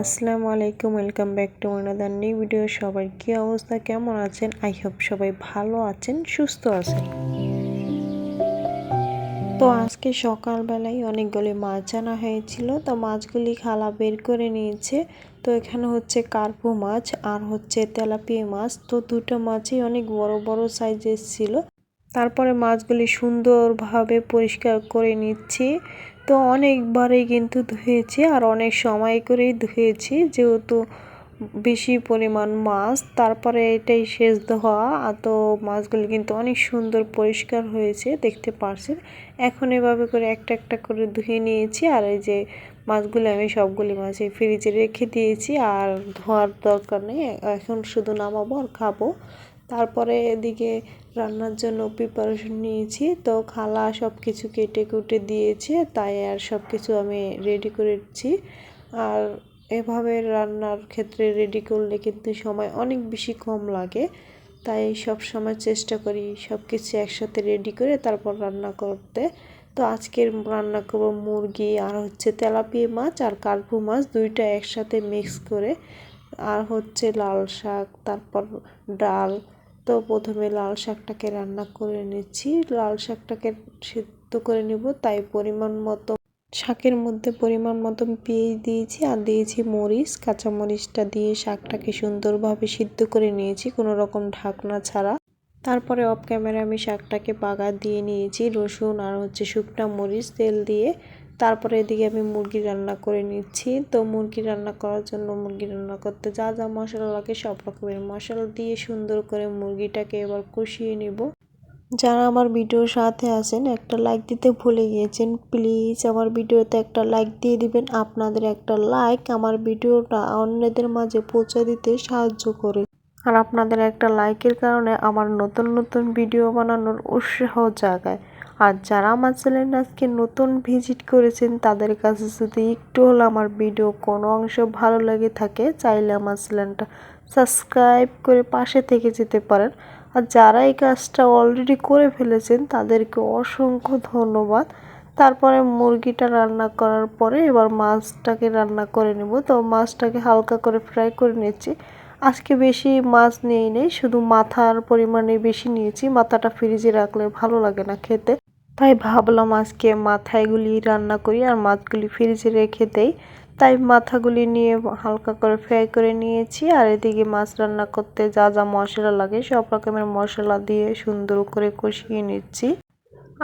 আসসালামু আলাইকুম welcome back to মানাদার নিউ ভিডিও সবার কী অবস্থা? কেমন আছেন? আই হোপ সবাই ভালো আছেন, সুস্থ আছেন। তো আজকে সকালবেলায় অনেকগুলি মাছ আনা হয়েছিল। তো মাছগুলি খালা বের করে নিয়েছে। তো এখানে হচ্ছে কার্পু মাছ আর হচ্ছে তেলাপিয়া মাছ। তো দুটো মাছই অনেক বড় বড় সাইজের ছিল। তারপরে মাছগুলি সুন্দরভাবে পরিষ্কার করে নিচ্ছি। তো অনেকবারই কিন্তু ধুয়েছি আর অনেক সময় করেই ধুয়েছি, যেহেতু বেশি পরিমাণ মাছ। তারপরে এটাই শেষ ধোয়া। তো মাছগুলি কিন্তু অনেক সুন্দর পরিষ্কার হয়েছে, দেখতে পারছেন। এখন এভাবে করে একটা একটা করে ধুয়ে নিয়েছি। আর এই যে মাছগুলি আমি সবগুলি মাছ ফ্রিজে রেখে দিয়েছি। আর ধোয়ার দরকার নেই। এখন শুধু নামাবো আর খাব। তারপরে এদিকে রান্নার জন্য প্রিপারেশন নিয়েছি। তো খালা সব কিছু কেটে কুটে দিয়েছে, তাই আর সব কিছু আমি রেডি করেছি আর এভাবে রান্নার ক্ষেত্রে রেডি করলে কিন্তু সময় অনেক বেশি কম লাগে। তাই সব সময় চেষ্টা করি সব কিছু একসাথে রেডি করে তারপর রান্না করতে। তো আজকের রান্না করব মুরগি আর হচ্ছে তেলাপিয়া মাছ আর কার্পু মাছ দুইটা একসাথে মিক্স করে। আর হচ্ছে লাল শাক, তারপর ডাল তো প্রথমে লাল শাকটাকে রান্না করে নিচ্ছি। লাল শাকটাকে সিদ্ধ করে নিব, তাই পরিমাণ মতো শাকের মধ্যে পরিমাণ মতো পেঁয়াজ দিয়েছি আর দিয়েছি মরিচ। কাঁচা মরিচটা দিয়ে শাকটাকে সুন্দরভাবে সিদ্ধ করে নিয়েছি, কোনো রকম ঢাকনা ছাড়া। তারপরে অফ ক্যামেরা আমি শাকটাকে বাগার দিয়ে নিয়েছি, রসুন আর হচ্ছে শুকনা মরিচ, তেল দিয়ে। তারপরে এদিকে আমি মুরগি রান্না করে নিচ্ছি। তো মুরগি রান্না করার জন্য মুরগি রান্না করতে যা যা মশলা লাগে সব রকমের মশলা দিয়ে সুন্দর করে মুরগিটাকে এবার কষিয়ে নিব। যারা আমার ভিডিওর সাথে আছেন, একটা লাইক দিতে ভুলে গিয়েছেন প্লিজ আমার ভিডিওতে একটা লাইক দিয়ে দিবেন। আপনাদের একটা লাইক আমার ভিডিওটা অন্যদের মাঝে পৌঁছে দিতে সাহায্য করে আর আপনাদের একটা লাইকের কারণে আমার নতুন নতুন ভিডিও বানানোর উৎসাহ জাগায়। আর যারা আমার চ্যানেল আজকে নতুন ভিজিট করেছেন, তাদের কাছে যদি একটু হলে আমার ভিডিও কোনো অংশ ভালো লেগে থাকে, চাইলে আমার চ্যানেলটা সাবস্ক্রাইব করে পাশে থেকে যেতে পারেন। আর যারা এই কাজটা অলরেডি করে ফেলেছেন, তাদেরকে অসংখ্য ধন্যবাদ। তারপরে মুরগিটা রান্না করার পরে এবার মাছটাকে রান্না করে নেব। তো মাছটাকে হালকা করে ফ্রাই করে নিচ্ছি আজকে বেশি মাছ নিয়ে নেই, শুধু মাথার পরিমাণে বেশি নিয়েছি। মাথাটা ফ্রিজে রাখলে ভালো লাগে না খেতে। তাই ভাবলাম আজকে মাথাগুলি রান্না করি আর মাছগুলি ফ্রিজে রেখে দেই। তাই মাথাগুলি নিয়ে হালকা করে ফ্রাই করে নিয়েছি আর এদিকে মাছ রান্না করতে যা যা মশলা লাগে সব রকমের মশলা দিয়ে সুন্দর করে কষিয়ে নিচ্ছি।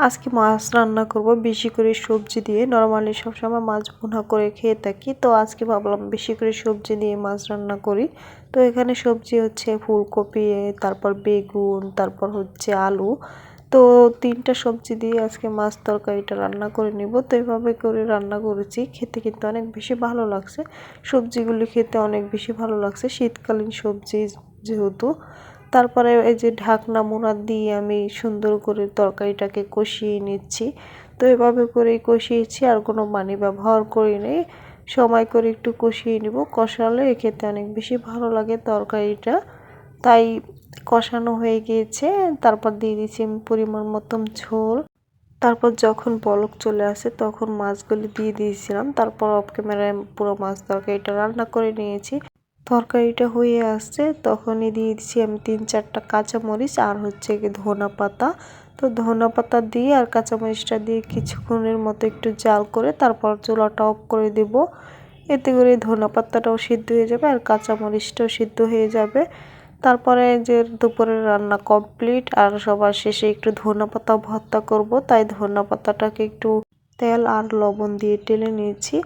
আজকে মাছ রান্না করব বেশি করে সবজি দিয়ে। নর্মালি সবসময় মাছ ভুনা করে খেয়ে থাকি, তো আজকে ভাবলাম বেশি করে সবজি দিয়ে মাছ রান্না করি। তো এখানে সবজি হচ্ছে ফুলকপি, তারপর বেগুন, তারপর হচ্ছে আলু। তো তিনটা সবজি দিয়ে আজকে মাছ তরকারিটা রান্না করে নিব। তো এভাবে করে রান্না করেছি। খেতে কিন্তু অনেক বেশি ভালো লাগছে। সবজিগুলি খেতে অনেক বেশি ভালো লাগছে। শীতকালীন সবজি যেহেতু। তারপরে এই যে ঢাকনা মোড়া দিয়ে আমি সুন্দর করে তরকারিটাকে কষিয়ে নিচ্ছি। তো এভাবে করেই কষিয়েছি। আর কোনো পানি ব্যবহার করিনি সময় করে একটু কষিয়ে নিব। কষালে খেতে অনেক বেশি ভালো লাগে তরকারিটা। তাই কষানো হয়ে গিয়েছে। তারপর দিয়ে দিয়েছি পরিমাণ মতন ঝোল। তারপর যখন বলক চলে আসে তখন মাছগুলি দিয়ে দিয়েছিলাম। তারপর অফ ক্যামেরায় পুরো মাছ তরকারিটা রান্না করে নিয়েছি। তরকারিটা হয়ে আসছে তখনই দিয়ে দিচ্ছি আমি তিন চারটা কাঁচামরিচ আর হচ্ছে কি ধনা পাতা। তো ধনা পাতা দিয়ে আর কাঁচামরিচটা দিয়ে কিছুক্ষণের মতো একটু জাল করে তারপর চুলাটা অফ করে দেব। এতে করে ধনা পাতাটাও সিদ্ধ হয়ে যাবে আর কাঁচামরিচটাও সিদ্ধ হয়ে যাবে। তারপরে যে দুপুরের রান্না কমপ্লিট আর সবার শেষে একটু ধনা পাতা ভর্তা করব, তাই ধনা পাতাটাকে একটু তেল আর লবণ দিয়ে টেলে নিয়েছি।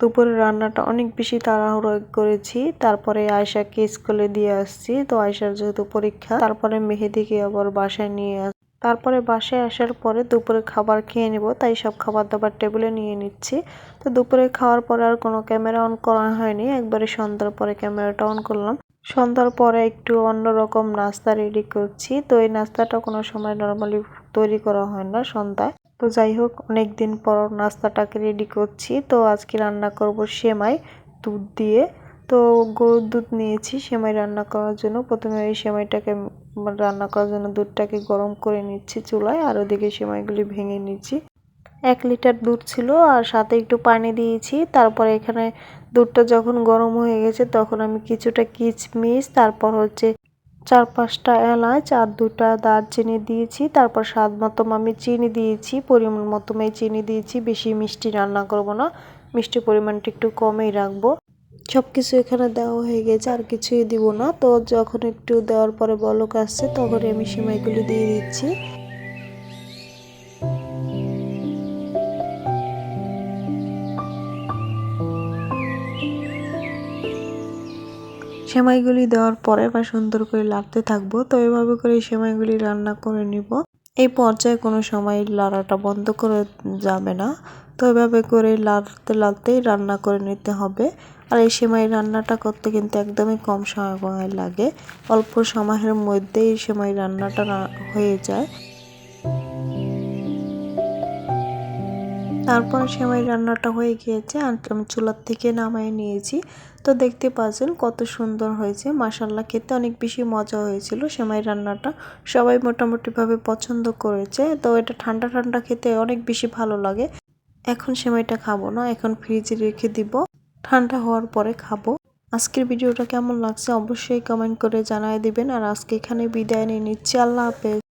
দুপুরের রান্নাটা অনেক বেশি তাড়াহুড়ো করেছি, তারপরে আয়সাকে স্কুলে দিয়ে আসছি, তো আয়সার যেহেতু পরীক্ষা, তারপরে মেহেদিকে আবার বাসায় নিয়ে আস, তারপরে বাসায় আসার পরে দুপুরে খাবার খেয়ে নেব, তাই সব খাবার দাবার টেবিলে নিয়ে নিচ্ছি। তো দুপুরে খাওয়ার পরে আর কোনো ক্যামেরা অন করা হয়নি, একবারে সন্ধ্যার পরে ক্যামেরাটা অন করলাম। সন্ধ্যার পরে একটু অন্যরকম নাস্তা রেডি করছি। তো এই নাস্তাটা কোনো সময় নর্মালি তৈরি করা হয় না সন্ধ্যায়। তো যাই হোক অনেক দিন পর নাস্তাটাকে রেডি করছি। তো আজকে রান্না করব সেমাই দুধ দিয়ে। তো গরুর দুধ নিয়েছি, সেমাই রান্না করার জন্য। প্রথমে ওই সেমাইটাকে, রান্না করার জন্য দুধটাকে গরম করে নিচ্ছি চুলায় আর ওদিকে সেমাইগুলি ভেঙে নিচ্ছি। এক লিটার দুধ ছিল আর সাথে একটু পানি দিয়েছি। তারপরে এখানে দুধটা যখন গরম হয়ে গেছে, তখন আমি কিছুটা কিচমিচ, তারপর হচ্ছে চার পাঁচটা এলাচ আর দুটা দারচিনি দিয়েছি। তারপর স্বাদ মতো আমি চিনি দিয়েছি, পরিমাণ মতো আমি চিনি দিয়েছি। বেশি মিষ্টি রান্না করব না, মিষ্টি পরিমাণটা একটু কমেই রাখব। সব কিছু এখানে দেওয়া হয়ে গেছে, আর কিছুই দিব না। তো যখন একটু দেওয়ার পরে বলক আসছে তখন আমি সিমাইগুলি দিয়ে দিচ্ছি। সেমাইগুলি দেওয়ার পরে বা সুন্দর করে লাড়তে থাকব। তো এভাবে করে সেমাইগুলি রান্না করে নিব। এই পর্যায়ে কোনো সময় লাড়াটা বন্ধ করে যাবে না। তো এভাবে করে লাড়তে লাড়তেই রান্না করে নিতে হবে। আর এই সেমাই রান্নাটা করতে কিন্তু একদমই কম সময় লাগে। অল্প সময়ের মধ্যেই সেমাই রান্নাটা হয়ে যায়। তারপর সেমাই রান্নাটা হয়ে গিয়েছে, আর আমি চুলার থেকে নামাই নিয়েছি। তো দেখতে পাচ্ছেন কত সুন্দর হয়েছে মাসাল্লা খেতে অনেক বেশি মজা হয়েছিল সেমাই রান্নাটা। সবাই মোটামুটিভাবে পছন্দ করেছে, তো এটা ঠান্ডা ঠান্ডা খেতে অনেক বেশি ভালো লাগে। এখন সেমাইটা খাব না, এখন ফ্রিজে রেখে দিব, ঠান্ডা হওয়ার পরে খাব। আজকের ভিডিওটা কেমন লাগছে অবশ্যই কমেন্ট করে জানায় দিবেন, আর আজকে এখানে বিদায় নিয়ে নিচ্ছি, আল্লাহ হাফেজ।